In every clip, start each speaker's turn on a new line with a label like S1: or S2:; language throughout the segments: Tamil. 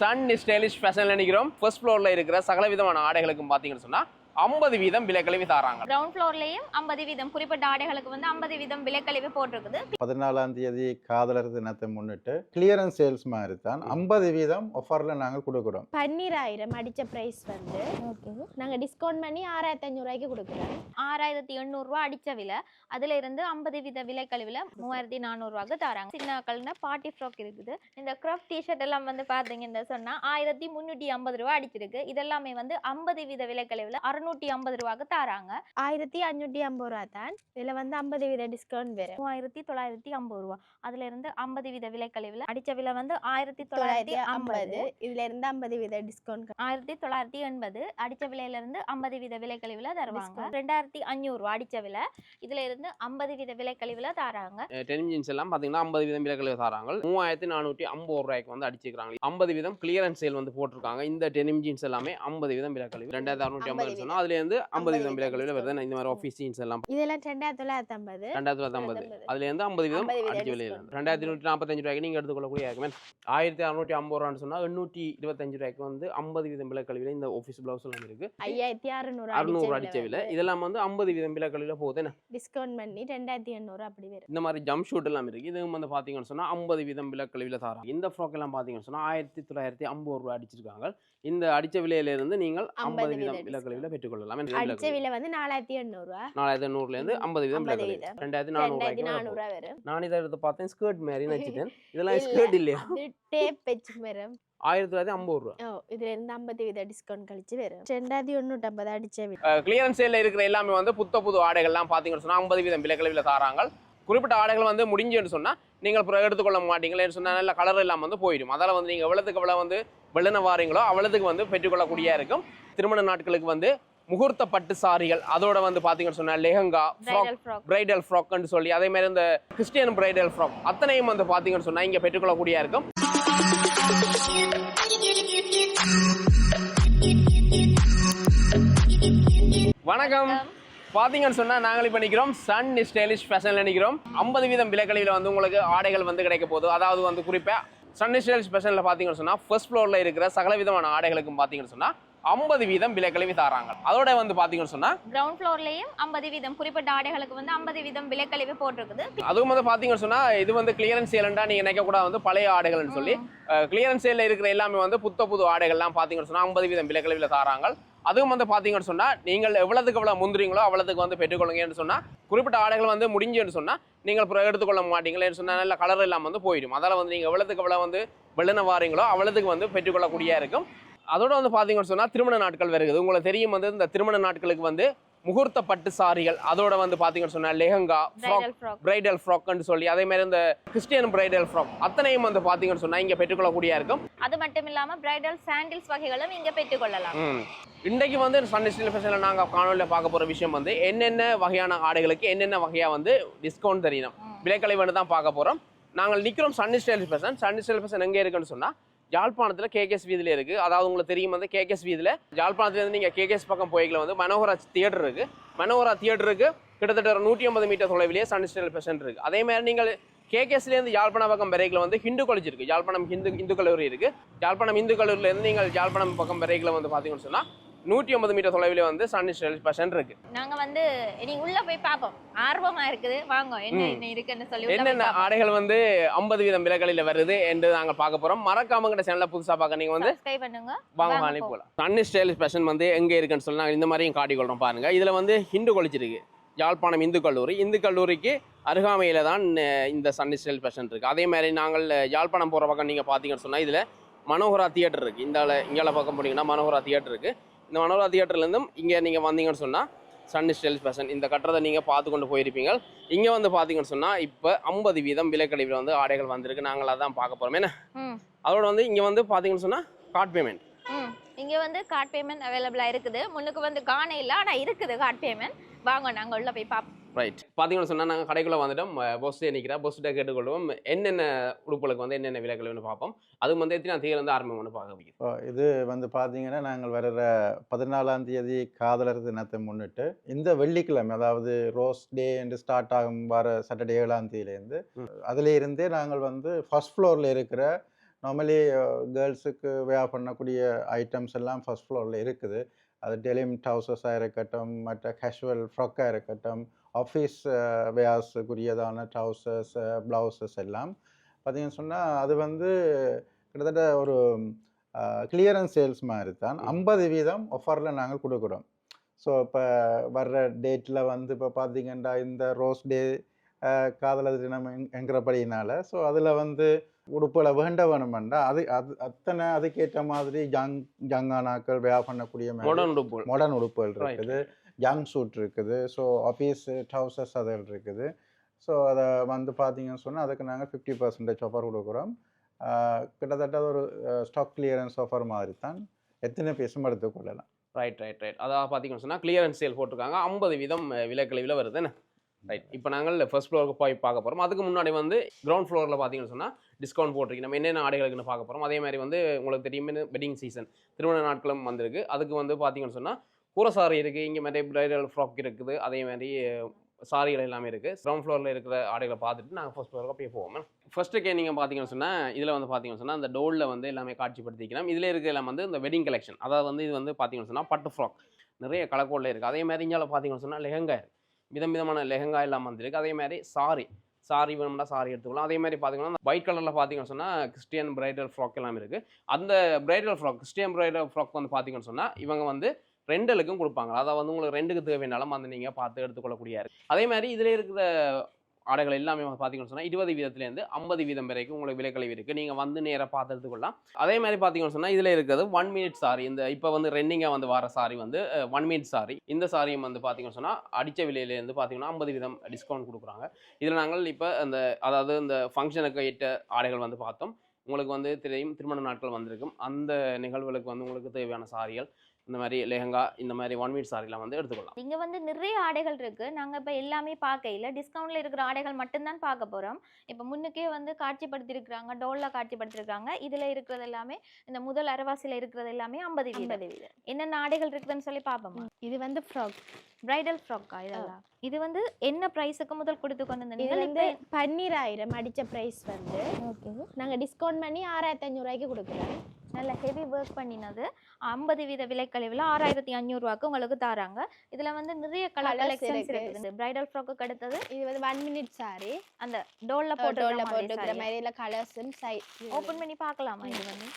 S1: சன் ஸ்டைலிஷ் ஃபேஷனில் நினைக்கிறோம். ஃபர்ஸ்ட் ஃப்ளோரில் இருக்கிற சகல விதமான ஆடைகளுக்கும் பார்த்தீங்கன்னு சொன்னால் ஐம்பது வீதம் விலைக்கழிவு தாராங்க.
S2: கிரவுண்ட் ஃப்ளோர்லயும் ஐம்பது வீதம். குறிப்பிட்ட ஆடைகளுக்கு வந்து ஐம்பது வீதம் விலைக்கழிவு போட்டிருக்குது.
S3: பதினாலாம் தேதி காதலர் தினத்தை முன்னிட்டு கிளியரன்ஸ் சேல்ஸ் மாதிரி தான் ஐம்பது வீதம் ஆஃபர்ல நாங்கள் கொடுக்குறோம்.
S4: பன்னிராயிரம் அடிச்ச பிரைஸ் வந்து நாங்க டிஸ்கவுண்ட் பண்ணி ஆறாயிரத்தி அஞ்சூறு ரூபாய்க்கு கொடுக்குறோம்.
S2: ஆறாயிரத்தி எண்ணூறு ரூபா அடிச்ச விலை. அதுல இருந்து ஐம்பது வீத விலைக்கழிவுல மூவாயிரத்தி நானூறு ரூபாய்க்கு தராங்க. சின்ன பாட்டி ஃப்ராக் இருக்குது. இந்த கிராஃப் டிஷர்ட் எல்லாம் வந்து பாத்தீங்கன்னு சொன்னா ஆயிரத்தி முன்னூத்தி ஐம்பது ரூபா அடிச்சிருக்கு. இதெல்லாமே வந்து ஐம்பது வீத விலைக்கழிவுல அறுநூத்தி ஐம்பது ரூபாய்க்கு தராங்க.
S4: ஆயிரத்தி அஞ்சூற்றி ஐம்பது ரூபா தான் இதுல வந்து ஐம்பது வீத டிஸ்கவுண்ட் வரும்
S2: மூவாயிரத்தி தொள்ளாயிரத்தி ஐம்பது ரூபா. அதுல இருந்து ஐம்பது வீத விலைக்கழிவுல அடிச்ச விலை வந்து ஆயிரத்தி
S4: தொள்ளாயிரத்தி ஐம்பது. இதுல இருந்து ஐம்பது வீத டிஸ்கவுண்ட்
S2: ஆயிரத்தி தொள்ளாயிரத்தி எண்பது. அடிச்ச விலையில இருந்து ஐம்பது வீத விலைக்கழிவுல தருவாங்க. ரெண்டாயிரத்தி அஞ்சூறு ரூபா அடிச்ச விலை. இதுல இருந்து ஐம்பது வீத விலைக்கழிவுல தராங்க.
S1: டெனிம் ஜீன்ஸ் எல்லாம் பாத்தீங்கன்னா ஐம்பது வீதம் விலைக்கழிவு தாராங்க. மூவாயிரத்தி நானூற்றி ஐம்பது ரூபாய்க்கு வந்து அடிச்சிருக்காங்க ஐம்பது வீதம் கிளியரன்ஸ் சேல் வந்து போட்டிருக்காங்க. இந்த டெனிம் ஜீன்ஸ் எல்லாமே ஐம்பது வீதம் விலைக்கழிவு. ரெண்டாயிரத்தி அறுநூற்றி ஐம்பது
S4: 50
S1: சொன்னா அதுல இருந்து ஐம்பது வீதம் விலைக்கழிவுல வருது. இந்த மாதிரி ஆஃபீஸ் ஜீன்ஸ் எல்லாம்
S4: இதெல்லாம் ரெண்டாயிரத்தி தொள்ளாயிரத்தி ஐம்பது.
S1: ரெண்டாயிரத்தி தொள்ளாயிரத்தி ஐம்பது. அதுல இருந்து ஐம்பது. வீதம்
S4: 50 வீதம்
S1: அடிச்ச விலையில. ரெண்டாயிரத்தி நூற்றி நாற்பத்தஞ்சு ரூபாய்க்கு நீங்க எடுத்துக்கொள்ளக்கூடிய இருக்குமே ஆயிரத்தி அறுநூற்றி ஐம்பது ரூபான்னு சொன்னா எண்ணூற்றி இருபத்தஞ்சு ரூபாய்க்கு வந்து ஐம்பது வீதம் விலைக்கழிவுல இந்த ஆஃபீஸ் பிளவுஸ் எல்லாம் இருக்கு.
S4: ஐயாயிரத்தி அறுநூறு
S1: அறுநூறு அடிச்ச விலை. இதெல்லாம் வந்து ஐம்பது வீதம் விலைக்கழிவுல போகுது. என்ன?
S4: டிஸ்கவுண்ட் பண்ணி ரெண்டாயிரத்தி எண்ணூறு அப்படி வரும்.
S1: இந்த மாதிரி ஜம்ப் ஷூட் எல்லாம் இருக்கு. இதுவும் வந்து பாத்தீங்கன்னு சொன்னா ஐம்பது வீதம் விலைக்கழிவுல தாராங்க. இந்த ஃப்ராக் எல்லாம் பாத்தீங்கன்னு சொன்னா ஆயிரத்தி தொள்ளாயிரத்தி ஐம்பது ரூபாய் அடிச்சிருக்காங்க. இந்த அடிச்ச விலையில இருந்து நீங்கள்
S4: 50
S1: ஐம்பது
S4: வீதம்
S1: வீதம் விலைக்கழிவுல பெற்றுக்கொள்ளலாம் இந்த
S4: அடிச்ச
S1: விலைக்கழிவு.
S4: விலை வந்து நாலாயிரத்தி எண்ணூறு ரூபா
S1: நாலாயிரத்தி நூறுல இருந்து ஐம்பது வீதம்
S4: 50
S1: விலைக்கழிவு
S4: வீதம்.
S1: ரெண்டாயிரத்தி நானூறு
S4: நானூறு வரும்
S1: நான் இதை எடுத்து பார்த்தேன் ஸ்கர்ட் மாதிரி நினைச்சிட்டேன் இதெல்லாம் ஸ்கர்ட் இல்லையா?
S4: டேப் வச்சு வரும்.
S1: ஆயிரத்தி தொள்ளாயிரத்தி ஐம்பது ரூபா.
S4: இதுல இருந்து ஐம்பது வீத டிஸ்கவுண்ட் கழிச்சு வரும். ரெண்டாயிரத்தி ஒண்ணூற்றி ஐம்பது அடிச்ச
S1: கிளியரன்ஸ் சேல்ல இருக்கிற எல்லாமே வந்து புத்த புது ஆடைகள்லாம் பாத்தீங்கன்னு சொன்னா ஐம்பது வீதம் விலைக்கழிவுல தாராங்க குறிப்பிட்ட ஆடைகள் வந்து முடிஞ்சுன்னு சொன்னா நீங்கள் அப்புறம் எடுத்துக்கொள்ள மாட்டீங்களேன்னு சொன்னா நல்ல கலர் எல்லாம் வந்து போயிடும். அதால வந்து நீங்க எவ்வளவுக்கு எவ்வளவு வந்து வெள்ளன வாரீங்களோ அவ்வளவுக்கு வந்து பெற்றுக்கொள்ளக்கூடிய இருக்கும். திருமண நாட்களுக்கு வந்து முகூர்த்த பட்டு சாரிகள் அதோட வந்து பாத்தீங்கன்னு சொன்னா lehenga frock
S2: bridal frock
S1: bridal ஃப்ராக்னு சொல்லி அதே மாதிரி இந்த கிறிஸ்டியன் பிரைடல் ஃப்ராக் அத்தனையும் வந்து பாத்தீங்கன்னு சொன்னா இங்க பெற்றுக்கொள்ளக்கூடிய இருக்கும். வணக்கம். பாத்தீங்கன்னு சொன்னா நாங்கள் இப்ப நிக்கிறோம் சன் ஸ்டைலிஷ் ஃபேஷன்ல நிக்கிறோம். ஐம்பது வீதம் விலைக்கழிவுல வந்து உங்களுக்கு ஆடைகள் வந்து கிடைக்க போகுது. அதாவது வந்து குறிப்பா சன் ஸ்டைலிஷ் ஃபேஷன்ல பாத்தீங்கன்னு சொன்னா ஃபர்ஸ்ட் ஃப்ளோர்ல இருக்கிற சகல விதமான ஆடைகளுக்கும் பாத்தீங்கன்னு சொன்னா ஐம்பது வீதம் விலைக்கழிவு தாராங்க அதோட வந்து பாத்தீங்கன்னு சொன்னா
S2: கிரவுண்ட் ஃப்ளோர்லயும் ஐம்பது வீதம் குறிப்பிட்ட ஆடைகளுக்கு வந்து ஐம்பது வீதம் விலைக்கழிவு போட்டிருக்குது.
S1: அதுவும் வந்து பாத்தீங்கன்னு சொன்னா இது வந்து கிளியரன்ஸ் சேலண்டா நீங்க நினைக்க கூட வந்து பழைய ஆடைகள்னு சொல்லி. கிளியரன்ஸ் சேல்ல இருக்கிற எல்லாமே வந்து புத்த புது ஆடைகள்லாம் பாத்தீங்கன்னு சொன்னா ஐம்பது வீதம் விலைக்கழிவுல தாராங்க அதுவும் வந்து பாத்தீங்கன்னு சொன்னா நீங்கள் எவ்வளவுக்கு எவ்வளவு முந்திரீங்களோ அவ்வளவுக்கு வந்து பெற்றுக்கொள்ளுங்கன்னு சொன்னா குறிப்பிட்ட ஆடைகள் வந்து முடிஞ்சுன்னு சொன்னா நீங்கள் அப்புறம் எடுத்துக்கொள்ள மாட்டீங்களேன்னு சொன்னா நல்ல கலர் எல்லாம் வந்து போயிடும். அதால வந்து நீங்க எவ்வளவுக்கு எவ்வளவு வந்து வெள்ளன வாரீங்களோ அவ்வளவுக்கு வந்து பெற்றுக்கொள்ளக்கூடிய இருக்கும். அதோட வந்து பாத்தீங்கன்னு சொன்னா திருமண நாட்கள் வருகிறது உங்களுக்கு தெரியும் வந்து இந்த திருமண நாட்களுக்கு வந்து முகூர்த்த பட்டு சாரிகள் அதோட வந்து பாத்தீங்கன்னு சொன்னா லெஹங்கா
S2: பிரைடல் ஃப்ராக்
S1: பிரைடல் ஃப்ராக்னு சொல்லி அதே மாதிரி இந்த கிறிஸ்டியன் பிரைடல் ஃப்ராக் அத்தனையும் வந்து பாத்தீங்கன்னு சொன்னா இங்க பெற்றுக்கொள்ளக்கூடிய இருக்கும்.
S2: அது மட்டும் இல்லாம பிரைடல் சாண்டில்ஸ் வகைகளும் இங்க பெற்றுக்கொள்ளலாம்.
S1: இன்றைக்கு வந்து சண்டே ஸ்டில் ஃபேஷனில் நாங்கள் காணொலியில் பார்க்க போகிற விஷயம் வந்து என்னென்ன வகையான ஆடைகளுக்கு என்னென்ன வகையாக வந்து டிஸ்கவுண்ட் தெரியணும். விலைக்கழிவுன்னு தான் பார்க்க போகிறோம் நாங்கள் நிற்கிறோம் Sunday style fashion Sunday style fashion எங்கே இருக்குன்னு சொன்னால் ஜாழ்ப்பாணத்தில் கேகேஎஸ் வீதியில் இருக்குது அதாவது உங்களுக்கு தெரியும் வந்து கேகேஎஸ் வீதியில் ஜாழ்ப்பாணத்துலேருந்து நீங்கள் கேகேஎஸ் பக்கம் போய்க்கல வந்து மனோகரா தியேட்டர் இருக்குது மனோகரா தியேட்டருக்கு கிட்டத்தட்ட ஒரு நூற்றி ஐம்பது மீட்டர் தொலைவிலேயே சண்டே ஸ்டைல் இருக்குது அதே மாதிரி நீங்கள் கேகேஎஸ்லேருந்து யாழ்ப்பாணம் பக்கம் வரைக்கில் வந்து ஹிந்து காலேஜ் இருக்குது யாழ்ப்பாணம் ஹிந்து இந்து கல்லூரி இருக்குது யாழ்ப்பாணம் இந்து கல்லூரியிலேருந்து நீங்கள் யாழ்ப்பாணம் பக்கம் வரைக்கில் வந்து பார்த்தீங்கன்னு சொன்னால் நூற்றி ஐம்பது மீட்டர் தொலைவில் வந்து சன் ஸ்டைல் ஃபேஷன் இருக்கு.
S2: நாங்க வந்து இனி உள்ள போய் பார்ப்போம். ஆர்வமா இருக்குது. வாங்க என்ன. என்ன இருக்குன்னு சொல்லி
S1: என்னென்ன. ஆடைகள் வந்து ஐம்பது வீதம் விலைகளில் வருது என்று நாங்கள் பார்க்க போகிறோம் மறக்காம கிட்ட சேனலை புதுசாக பார்க்க நீங்கள் வந்து
S2: பண்ணுங்க.
S1: வாங்க
S2: வாங்க.
S1: போகலாம் சன் ஸ்டைல் ஃபேஷன் வந்து எங்கே இருக்குன்னு சொல்லி நாங்கள் இந்த மாதிரியும் காட்டிக்கொள்கிறோம் பாருங்க. இதில் வந்து ஹிந்து காலேஜ் இருக்கு யாழ்ப்பாணம் இந்து கல்லூரி. இந்து கல்லூரிக்கு அருகாமையில் தான் இந்த சன் ஸ்டைல் ஃபேஷன் இருக்குது அதே மாதிரி நாங்கள் யாழ்ப்பாணம் போகிற பக்கம் நீங்கள் பார்த்தீங்கன்னு சொன்னால் இதில் மனோகரா தியேட்டர் இருக்குது இந்த இங்கே பக்கம் போனீங்கன்னா மனோகரா தியேட்டர் இருக்குது இந்த மனோகரா தியேட்டர்லேருந்தும் இங்கே நீங்கள் வந்தீங்கன்னு சொன்னால் சன் ஸ்டைல் ஃபேஷன் இந்த கட்டுறதை நீங்கள் பார்த்து கொண்டு போயிருப்பீங்க. இங்கே வந்து பார்த்தீங்கன்னு சொன்னால் இப்போ ஐம்பது வீதம் விலைக்கழிவில் வந்து ஆடைகள் வந்திருக்கு. நாங்கள் அதான் பார்க்க போகிறோம் என்ன? அதோட வந்து இங்கே வந்து பார்த்தீங்கன்னு சொன்னால் கார்ட் பேமெண்ட்
S2: இங்க வந்து கார்ட் பேமெண்ட் அவைலபிளா இருக்குது. முன்னுக்கு வந்து காண இல்ல ஆனா இருக்குது கார்ட் பேமெண்ட் வாங்க நாங்க உள்ள போய் பார்ப்போம்
S1: ரைட் பார்த்தீங்கன்னு சொன்னால் நாங்கள் கடைக்குள்ளே வந்துட்டோம். பொஸ்ட்டே நிற்கிறா பொஸ்ட்டை கேட்டுக்கொள்வோம். என்னென்ன உடுப்புகளுக்கு வந்து என்னென்ன விலைகள்னு பார்ப்போம். அதுவும் வந்து எத்தனை தேதி வந்து ஆரம்பம்னு பார்க்க வைக்குது
S3: இப்போ இது வந்து பார்த்தீங்கன்னா நாங்கள் வர்ற பதினாலாம் தேதி காதலர் தினத்தை முன்னிட்டு இந்த வெள்ளிக்கிழமை அதாவது ரோஸ் டே என்று ஸ்டார்ட் ஆகும் வர சாட்டர்டே ஏழாம் தேதியிலேருந்து. அதில் இருந்தே நாங்கள் வந்து ஃபர்ஸ்ட் ஃப்ளோரில் இருக்கிற நார்மலி கேர்ள்ஸுக்கு வேர் பண்ணக்கூடிய ஐட்டம்ஸ் எல்லாம் ஃபர்ஸ்ட் ஃப்ளோரில் இருக்குது. அது டெலிம் ட்ரௌசர்ஸாக இருக்கட்டும் மற்ற கேஷுவல் ஃப்ராக்காக இருக்கட்டும் ஆஃபீஸ் வேர்ஸுக்குரியதான ட்ரௌசர்ஸ் ப்ளவுசஸ் எல்லாம். பார்த்தீங்கன்னு சொன்னால் அது வந்து கிட்டத்தட்ட ஒரு கிளியரன்ஸ் சேல்ஸ் மாதிரி தான். ஐம்பது வீதம் ஆஃபரில் நாங்கள் கொடுக்குறோம். ஸோ இப்போ வர்ற டேட்டில் வந்து இப்போ பார்த்தீங்கன்னா இந்த ரோஸ் டே காதலர் தினம் என்- என்கிறபடினால ஸோ அதில் வந்து உடுப்புகளை வேண்ட வேணுமெண்டா அது அது அத்தனை அதுக்கேற்ற மாதிரி ஜங் ஜங்கானாக்கள் வேர் பண்ணக்கூடிய
S1: மாடர்ன் உடுப்புகள்.
S3: மாடர்ன் உடுப்புகள். இருக்குது. ஜங் சூட் இருக்குது. ஸோ ஆஃபீஸ் ட்ரௌசர்ஸ் அதில் இருக்குது. ஸோ அதை வந்து பார்த்தீங்கன்னு சொன்னால் அதுக்கு நாங்கள் ஃபிஃப்டி பர்சன்டேஜ் ஆஃபர் கொடுக்குறோம். கிட்டத்தட்ட ஒரு ஸ்டாக் கிளியரன்ஸ் ஆஃபர் மாதிரி தான் எத்தனை பீஸும் எடுத்துக்கொள்ளலாம்
S1: ரைட் ரைட் ரைட் அதாவது பார்த்தீங்கன்னு சொன்னால் கிளியரன்ஸ் சேல் போட்டிருக்காங்க. ஐம்பது வீதம் விலைக்கழிவில் வருது என்ன? ரைட் இப்போ நாங்கள் ஃபர்ஸ்ட் ஃப்ளோருக்கு போய் பார்க்க போகிறோம் அதுக்கு முன்னாடி வந்து கிரவுண்ட் ஃப்ளோரில் பார்த்தீங்கன்னு சொன்னால் டிஸ்கவுண்ட் போட்டிருக்கு. நம்ம என்னென்ன ஆடைகளுக்குன்னு பார்க்க போகிறோம் அதே மாதிரி வந்து உங்களுக்கு தெரியும் வெட்டிங் சீசன் திருமண நாட்களும் வந்திருக்கு. அதுக்கு வந்து பார்த்தீங்கன்னு சொன்னால் கூரசாரி இருக்குது இங்கே மாதிரி பிரைடல் ஃப்ராக் இருக்குது. அதே மாதிரி சாரிகள் எல்லாமே இருக்குது கிரவுண்ட் ஃப்ளோரில் இருக்கிற ஆடைகளை பார்த்துட்டு நாங்கள் ஃபஸ்ட் ஃப்ளோருக்கு போய் போவோம் ஃபஸ்ட்டுக்கே நீங்கள் பார்த்தீங்கன்னு சொன்னால் இதில் வந்து பார்த்தீங்கன்னு சொன்னால் அந்த டோலில் வந்து எல்லாமே காட்சிப்படுத்திக்கலாம் இதில் இருக்கிற எல்லாம் வந்து இந்த வெட்டிங் கலெக்ஷன் அதாவது வந்து இது வந்து பார்த்தீங்கன்னு சொன்னால் பட்டு ஃப்ராக் நிறைய கலக்கோடில் இருக்குது அதே மாதிரி இங்கே பார்த்தீங்கன்னு சொன்னால் லெஹங்கா விதம் விதமான லெஹங்கா எல்லாம் வந்துருக்கு அதே மாதிரி சாரி சாரி வேணும்னா சாரி எடுத்துக்கலாம். அதே மாதிரி பார்த்தீங்கன்னா ஒயிட் கலரில் பார்த்தீங்கன்னு சொன்னால் கிறிஸ்டியன் பிரைடல் ஃப்ராக் எல்லாமே இருக்குது அந்த bridal frock Christian bridal frock வந்து பார்த்தீங்கன்னு சொன்னால் இவங்க வந்து ரெண்டலுக்கும் கொடுப்பாங்க. அதாவது வந்து உங்களுக்கு ரெண்டுக்கு தேவையானாலும் வந்து நீங்கள் பார்த்து எடுத்துக்கொள்ளக்கூடிய இருக்கு. அதே மாதிரி இதில் இருக்கிற ஆடைகள் எல்லாமே பார்த்தீங்கன்னு சொன்னால் இருபது வீதத்துலேருந்து ஐம்பது வீதம் வரைக்கும் உங்களுக்கு விலைக்கழிவு இருக்குது நீங்கள் வந்து நேராக பார்த்து எடுத்துக்கொள்ளலாம். அதே மாதிரி பார்த்தீங்கன்னு சொன்னால் இதில் இருக்கிறது ஒன் மினிட் சாரி இந்த இப்போ வந்து ரெண்டிங்காக வந்து வர சாரி வந்து ஒன் மினிட் சாரி இந்த சாரியும் வந்து பார்த்தீங்கன்னு சொன்னால் அடித்த விலையிலேருந்து பார்த்தீங்கன்னா ஐம்பது வீதம் டிஸ்கவுண்ட் கொடுக்குறாங்க. இதில் நாங்கள் இப்போ அந்த அதாவது இந்த ஃபங்க்ஷனுக்கு ஏற்ற ஆடைகள் வந்து பார்த்தோம். உங்களுக்கு வந்து தெரியும் திருமண நாட்கள் வந்திருக்கும். அந்த நிகழ்வுகளுக்கு வந்து உங்களுக்கு தேவையான சாரிகள் இந்த மாதிரி லெஹங்கா இந்த மாதிரி ஒன் மினிட் சாரிலாம் வந்து எடுத்துக்கொள்ளலாம்.
S2: இங்க வந்து நிறைய ஆடைகள் இருக்கு. நாங்க இப்ப எல்லாமே பார்க்கையில டிஸ்கவுண்ட்ல இருக்கிற ஆடைகள் மட்டும்தான் பார்க்க போறோம். இப்ப முன்னுக்கே வந்து காட்சிப்படுத்தி இருக்கிறாங்க டோல்ல காட்சிப்படுத்தி இருக்காங்க இதுல இருக்கிறது எல்லாமே இந்த முதல் அரவாசில இருக்கிறது எல்லாமே ஐம்பது
S4: ஐம்பது
S2: என்னென்ன ஆடைகள் இருக்குதுன்னு சொல்லி பார்ப்போமா?
S4: இது வந்து ஃப்ராக்
S2: பிரைடல் ஃப்ராக்கா இதெல்லாம்? இது வந்து என்ன பிரைஸுக்கு முதல் கொடுத்து கொண்டு வந்தீங்க?
S4: வந்து பன்னீராயிரம் அடிச்ச பிரைஸ் வந்து
S2: ஓகே.
S4: நாங்க டிஸ்கவுண்ட் பண்ணி ஆறாயிரத்தி அஞ்சூறுவாய்க்கு கொடுக்குறோம்.
S2: நல்ல ஹெவி ஒர்க் பண்ணினது. ஐம்பது வீத விலைக்கழிவில் ஆறாயிரத்தி அஞ்சூறுவாக்கு உங்களுக்கு தராங்க. இதுல வந்து நிறைய கலர் கலெக்ஷன்ஸ்
S4: இருக்கு.
S2: இருக்குது. பிரைடல் ஃப்ராக்கு அடுத்தது
S4: இது வந்து ஒன் மினிட் சாரி
S2: அந்த டோல்ல போட்டு
S4: டோல்ல போட்டுக்கிற மாதிரி இல்லை கலர்ஸும் சை
S2: ஓப்பன் பண்ணி பார்க்கலாமா இது வந்து?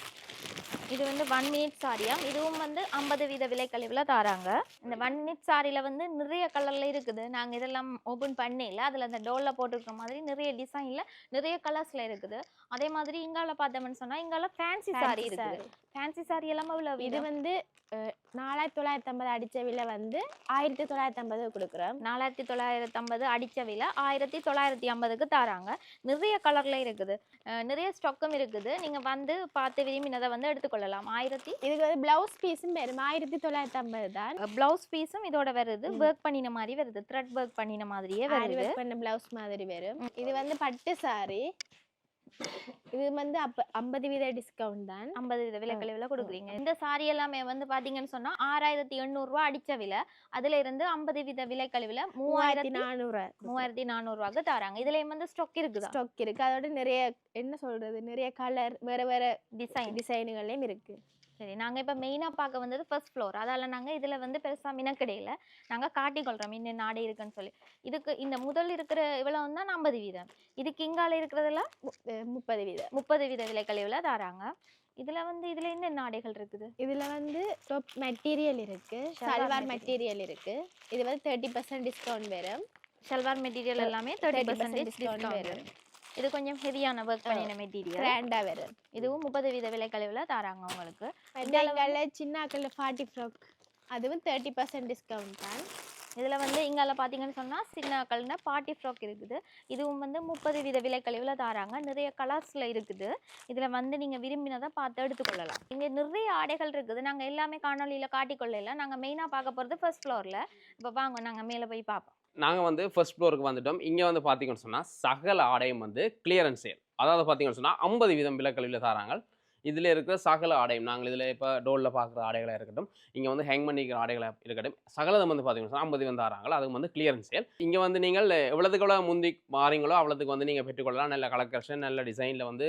S2: இது வந்து ஒன் மினிட் சாரியாம் இதுவும் வந்து ஐம்பது வீத விலைக்கழிவில் தராங்க. இந்த ஒன் மினிட் சாரியில் வந்து நிறைய கலரில் இருக்குது. நாங்கள் இதெல்லாம் ஓப்பன் பண்ணல அதில் அந்த டோலில் போட்டிருக்கிற மாதிரி நிறைய டிசைனில் நிறைய கலர்ஸில் இருக்குது. அதே மாதிரி இங்கால பார்த்தோம்னு சொன்னால் இங்கால ஃபேன்சி சாரி இருக்குது. ஃபேன்சி சாரி எல்லாம் எவ்வளோ
S4: இது வந்து நாலாயிரத்தி தொள்ளாயிரத்தி ஐம்பது அடிச்ச விலை வந்து ஆயிரத்தி தொள்ளாயிரத்தி ஐம்பது கொடுக்குறோம்.
S2: நாலாயிரத்தி தொள்ளாயிரத்தி ஐம்பது அடித்த விலை ஆயிரத்தி தொள்ளாயிரத்தி ஐம்பதுக்கு தராங்க. நிறைய கலரில் இருக்குது. நிறைய ஸ்டாக்கும் இருக்குது. நீங்கள் வந்து பார்த்து விரும்பினதை வந்து எடுத்துக்கொள்ளலாம். ஆயிரத்தி
S4: இதுக்கு வந்து பிளவுஸ் பீஸும் வரும். ஆயிரத்தி தொள்ளாயிரத்தி ஐம்பது தான்.
S2: ப்ளவுஸ் பீஸும் இதோட வருது. ஒர்க் பண்ணின மாதிரி வருது. த்ரெட் ஒர்க் பண்ணின மாதிரியே வருது.
S4: பண்ண பிளவுஸ் மாதிரி வரும். இது வந்து பட்டு சாரி இது வந்து அப்ப ஐம்பது வீத டிஸ்கவுண்ட் தான்.
S2: ஐம்பது வித விலைக்கழிவில் கொடுக்குறீங்க. இந்த சாரி எல்லாமே வந்து பார்த்தீங்கன்னு சொன்னால் ஆறாயிரத்தி எண்ணூறுரூவா அடித்த விலை. அதுல இருந்து ஐம்பது வித விலைக்கழிவில்
S4: மூவாயிரத்தி
S2: மூவாயிரத்தி
S4: நானூறு
S2: மூவாயிரத்தி நானூறுரூவாக்கு தராங்க. இதுலேயும் வந்து ஸ்டாக் இருக்குதா?
S4: ஸ்டாக் இருக்கு. அதோட நிறைய என்ன சொல்றது? நிறைய கலர் வேற வேற
S2: டிசைன்
S4: டிசைனுகளையும் இருக்கு.
S2: சரி நாங்கள் இப்போ மெயினாக பார்க்க வந்தது ஃபர்ஸ்ட் ஃப்ளோர் அதால் நாங்கள் இதில் வந்து பெருசாக மினக்கடையில் நாங்கள் காட்டிக்கொள்கிறோம் இன்னும் நாடு இருக்குன்னு சொல்லி. இதுக்கு இந்த முதல் இருக்கிற இவ்வளோ தான் ஐம்பது வீதம். இதுக்கு இங்கால இருக்கிறதெல்லாம்
S4: அஹ் முப்பது வீத
S2: முப்பது வீத விலைக்கழிவில் தராங்க. இதில் வந்து இதில் என்னென்ன ஆடைகள் இருக்குது?
S4: இதுல வந்து டாப் மெட்டீரியல் இருக்கு.
S2: Shalwar
S4: சல்வார். மெட்டீரியல் இருக்கு. இது வந்து தேர்ட்டி பர்சன்ட் டிஸ்கவுண்ட் வரும்.
S2: ஷல்வார் மெட்டீரியல் எல்லாமே தேர்ட்டி
S4: 30%
S2: பர்சன்டேஜ்
S4: discount
S2: டிஸ்கவுண்ட்
S4: வரும்.
S2: இது கொஞ்சம் ஹெவியான ஒர்க் பண்ணின மெட்டீரியல்
S4: கிராண்டா வரும்
S2: இதுவும் முப்பது வீத விலைக்கழிவில் தராங்க உங்களுக்கு.
S4: சின்ன ஆக்கள்ல ஃபார்ட்டி ஃப்ராக் அதுவும் தேர்ட்டி பர்சன்ட் டிஸ்கவுண்ட் தான்.
S2: இதில் வந்து இங்கால பார்த்தீங்கன்னு சொன்னால் சின்ன பார்ட்டி ஃப்ராக் இருக்குது. இதுவும் வந்து முப்பது வீத விலைக்கழிவில் தராங்க. நிறைய கலர்ஸில் இருக்குது. இதில் வந்து நீங்கள் விரும்பினதை பார்த்து எடுத்துக்கொள்ளலாம். இங்கே நிறைய ஆடைகள் இருக்குது. நாங்கள் எல்லாமே காணொலியில் காட்டிக்கொள்ளல நாங்கள் மெயினாக பார்க்க போகிறது ஃபர்ஸ்ட் ஃப்ளோரில் இப்போ வாங்க நாங்கள் மேலே போய் பார்ப்போம்.
S1: நாங்கள் வந்து ஃபர்ஸ்ட் ஃப்ளோருக்கு வந்துட்டோம். இங்கே வந்து பார்த்தீங்கன்னு சொன்னால் சகல ஆடையும் வந்து கிளியரன்ஸ் சேல் அதாவது பார்த்தீங்கன்னு சொன்னால் ஐம்பது வீதம் விலக்கழிவில் தராங்க இதில் இருக்கிற சகல ஆடையும் நாங்கள் இதில் இப்போ டோலில் பார்க்குற ஆடைகளாக இருக்கட்டும் இங்கே வந்து ஹேங் பண்ணிக்கிற ஆடைகளாக இருக்கட்டும் சகலதம் வந்து பார்த்தீங்கன்னா ஐம்பது வந்து ஆறாங்களோ அதுக்கு வந்து கிளியரன்ஸ் சேல் இங்கே வந்து நீங்கள் எவ்வளோத்துக்கு எவ்வளோ முந்தி மாறீங்களோ அவ்வளோத்துக்கு வந்து நீங்கள் பெற்றுக்கொள்ளலாம். நல்ல கலெக்ஷன் நல்ல டிசைனில் வந்து